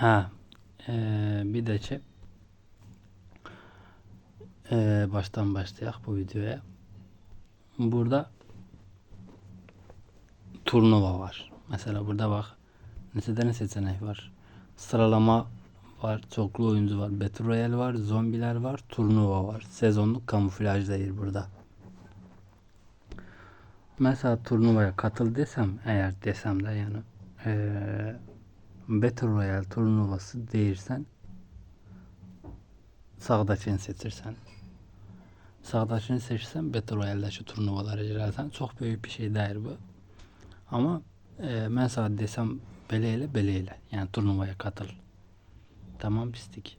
Ha. Ee, bir de şey. Ee, baştan başlayak bu videoya. Burada turnuva var. Mesela burada bak. Neseden seçenek var. Sıralama var. Çoklu oyuncu var. Battle Royale var. Zombiler var. Turnuva var. Sezonluk kamuflaj değil burada. Mesela turnuvaya katıl desem eğer desem de yani eee Battle Royale turnuvası deyirsən sağdakini seçirsən. Sağdakini seçsən Battle Royale'dəki turnuvalara girərsən. Çox böyük bir şey deyil bu. Amma eee mən sənə desəm belə elə, belə elə. Yəni turnuvaya katıl. Tamam pislik.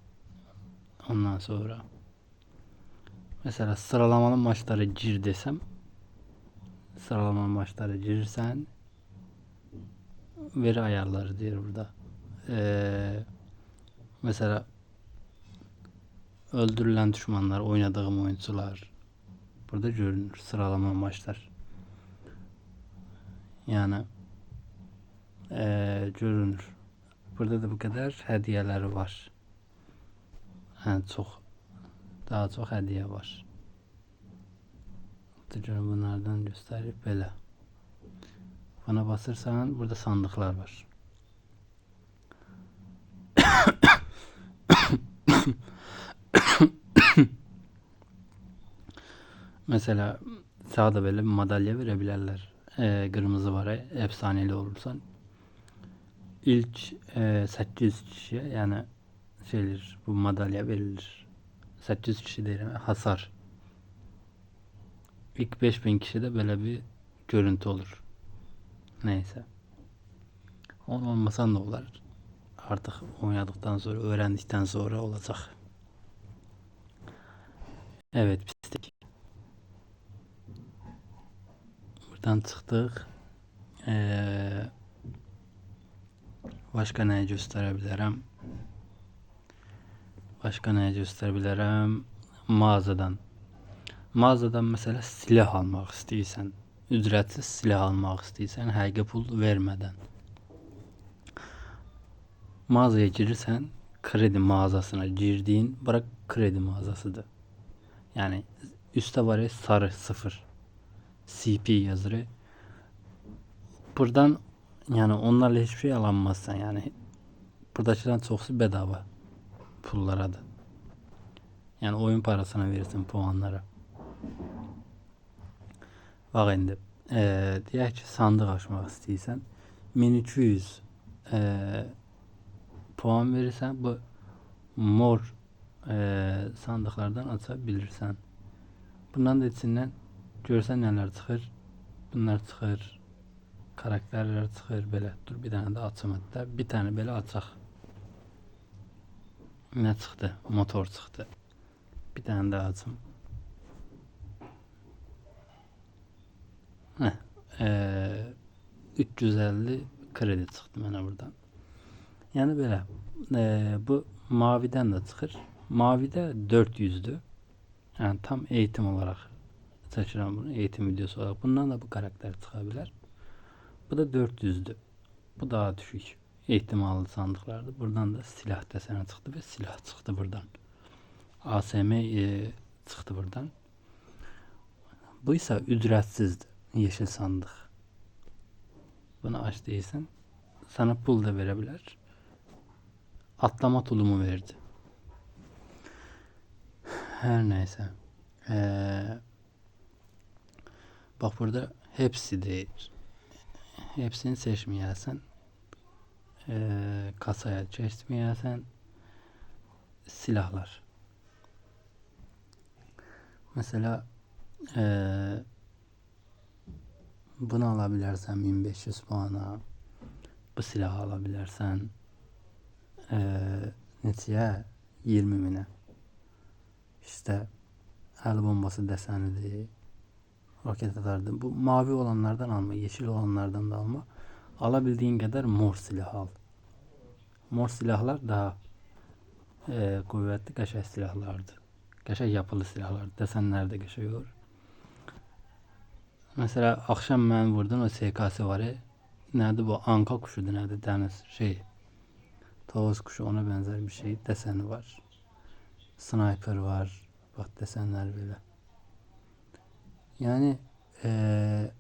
Ondan sonra mesela sıralamalı maçlara gir desem sıralama maçlara girirsen veri ayarları diyor burada. Ee, mesela öldürülen düşmanlar, oynadığım oyuncular burada görünür. Sıralama maçlar. Yani ee, görünür. Burada da bu kadar hediyeleri var. Yani çok daha çok hediye var. Tıcır bunlardan gösterip böyle. Bana basırsan burada sandıklar var. Mesela sağda böyle bir madalya verebilirler. Ee, kırmızı var efsaneli olursan. İlk e, 800 kişiye yani şeyler bu madalya verilir. 800 kişi değil hasar. İlk 5000 kişide böyle bir görüntü olur. Neyse. On olmasan da olur. Artık oynadıktan sonra, öğrendikten sonra olacak. Evet pislik. Buradan çıktık. Ee, başka ne gösterebilirim? Başka ne gösterebilirim? Mağazadan. Mağazadan mesela silah almak istəyirsən, ücretsiz silah almak istəyirsən, həqiqi pul vermədən. Mağazaya girirsən, kredi mağazasına girdiğin, bırak kredi mağazasıdır. Yani üstte var ya sarı sıfır. CP yazırı. Buradan yani onlarla hiçbir şey alamazsan yani. Buradakilerin çoxusu bedava pullara da. Yani oyun parasına verirsin puanlara. Bak indi. Ee, deyək ki, sandıq açmaq istəyirsən. 1200 e, puan verirsən, bu mor e, sandıqlardan aça. Bundan da içindən görsən nələr çıxır. Bunlar çıxır. Karakterlər çıxır belə. Dur bir dənə də açım hətta. Bir tane belə açaq. Nə çıxdı? Motor çıxdı. Bir tane daha açım. Heh, eee 350 kredi çıxdı mənə buradan. Yəni belə. Eee bu mavidən də çıxır. Mavidə 400'dür. Yəni tam eğitim olaraq çəkirəm bunu, eğitim videosu olaraq. Bundan da bu karakter çıxa bilər. Bu da 400'dür. Bu daha düşük. ehtimallı sandıklardı. Buradan da silah deseni çıktı ve silah çıktı buradan. ASM e, çıktı buradan. Bu ise ücretsizdi. Yeşil sandık. Bunu aç değilsen sana pul da verebilir. Atlama tulumu verdi. Her neyse. Ee, bak burada hepsi değil. Hepsini seçmeyersen ee, kasaya çeşmeyersen silahlar. Mesela ee, bunu alabilirsen 1500 puana bu silahı alabilirsen ee, neçəyə 20 minə işte el bombası desenidir roket atardı. Bu mavi olanlardan alma, yeşil olanlardan da alma. Alabildiğin kadar mor silah al. Mor silahlar daha e, kuvvetli qəşəng silahlardır. Qəşəng yapılı silahlardır. Desenler de qəşəng olur. Mesela akşam mən vurdum o SK'si var ya. Nerede bu? Anka kuşudur nerede? Deniz şey. Tavus kuşu ona benzer bir şey deseni var. Sniper var. Bak desenler böyle. Yani eee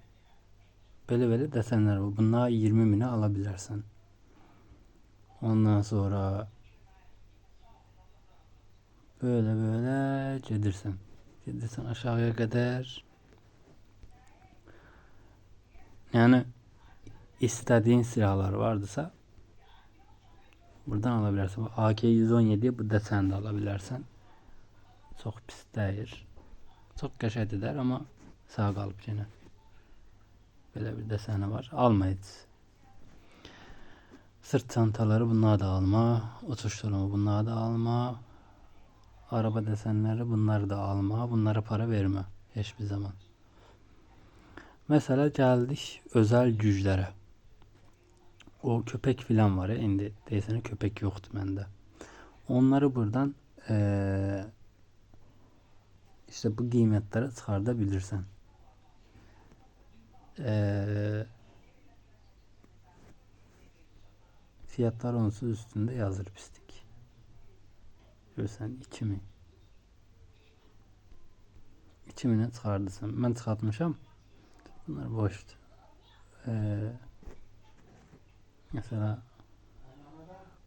böyle böyle desenler var. Bunlar 20 mine alabilirsin. Ondan sonra böyle böyle cedirsen. Cedirsen aşağıya kadar yani istediğin silahlar vardıysa buradan alabilirsin. Bu AK-117 bu desen de alabilirsin. Çok pis değil. Çok qəşəng eder ama sağ qalıb yenə. Belə bir deseni var. Almayız. Sırt çantaları bunlar da alma. Uçuş tulumu bunlar da alma. Araba desenleri bunları da alma. Bunlara para verme. Hiçbir zaman. Mesela geldik özel güclere. O köpek filan var ya indi. Desene köpek yoktu bende. Onları buradan eee işte bu kıymetlere çıkartabilirsen. Eee fiyatlar onsuz üstünde yazır pislik. Görsen 2000. 2000'e çıkardısan. Ben çıkartmışam. Bunlar boştu. Eee mesela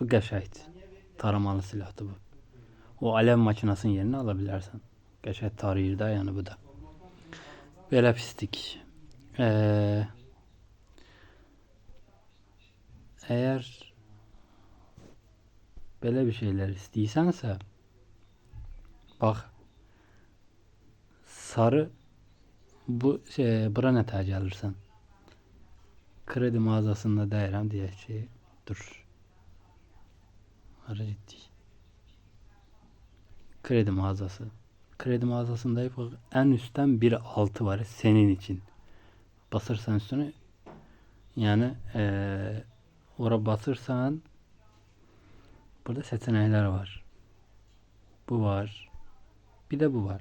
bu qəşəngdir. Taramalı silahdır bu. O alev makinasının yerini alabilirsen. Qəşəng tarayır da yani bu da. Belə pislik. Eee eğer böyle bir şeyler istəyirsensə bak sarı bu şey bura tər gəlirsən? Kredi mağazasında deyirəm deyək ki, dur. Hara getdik? Kredi mağazası. Kredi mağazasında en üstten bir altı var senin için. Basırsan üstüne yani eee ora basırsan burada seçenekler var. Bu var. Bir de bu var.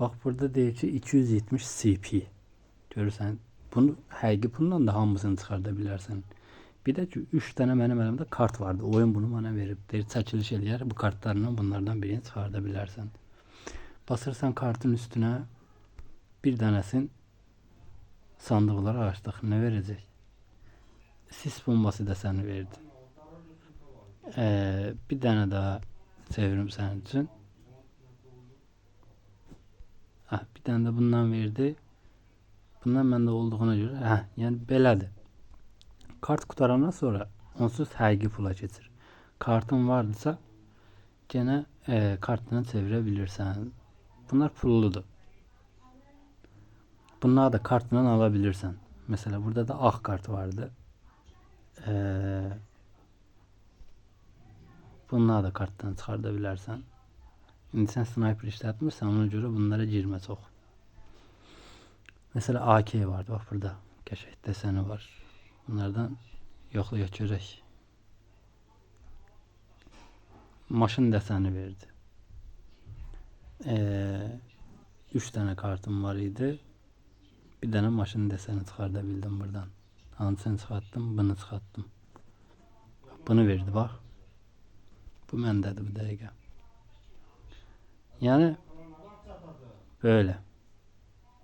Bak burada deyir ki 270 CP. Görürsən, bunu həqiqi pulla da hamısını çıxarda bilərsən. Bir də ki 3 dənə mənim əlimdə kart vardı. Oyun bunu bana verib. Deyir çəkiliş eləyər. Bu kartlarla bunlardan birini çıxarda. Basırsan kartın üstünə bir dənəsin sandıqları açdıq. Nə verəcək? Sis bombası da səni verdi. Ee, bir dənə daha çevirim sənin üçün. Hə, bir dənə də bundan verdi. Bundan məndə olduğuna görə, hə, yəni belədir. Kart qutarandan sonra onsuz həqiqi pula keçir. Kartın vardısa gene e, kartını çevirə. Bunlar pulludur. Bunları da kartla alabilirsen. Mesela burada da ah kart vardı. Ee, bunları da karttan çıkartabilirsen. Şimdi sen sniper işletmişsen ona göre bunlara girme çok. Mesela AK vardı bak burada. Keşek deseni var. Bunlardan yoxlayaq görək. Maşın deseni verdi. Ee, üç tane kartım var idi. Bir dənə maşın deseni çıxarda bildim buradan. Hansını çıxartdım? Bunu çıxartdım. Bunu verdi bax. Bu məndədir bu dəqiqə. Yəni böyle.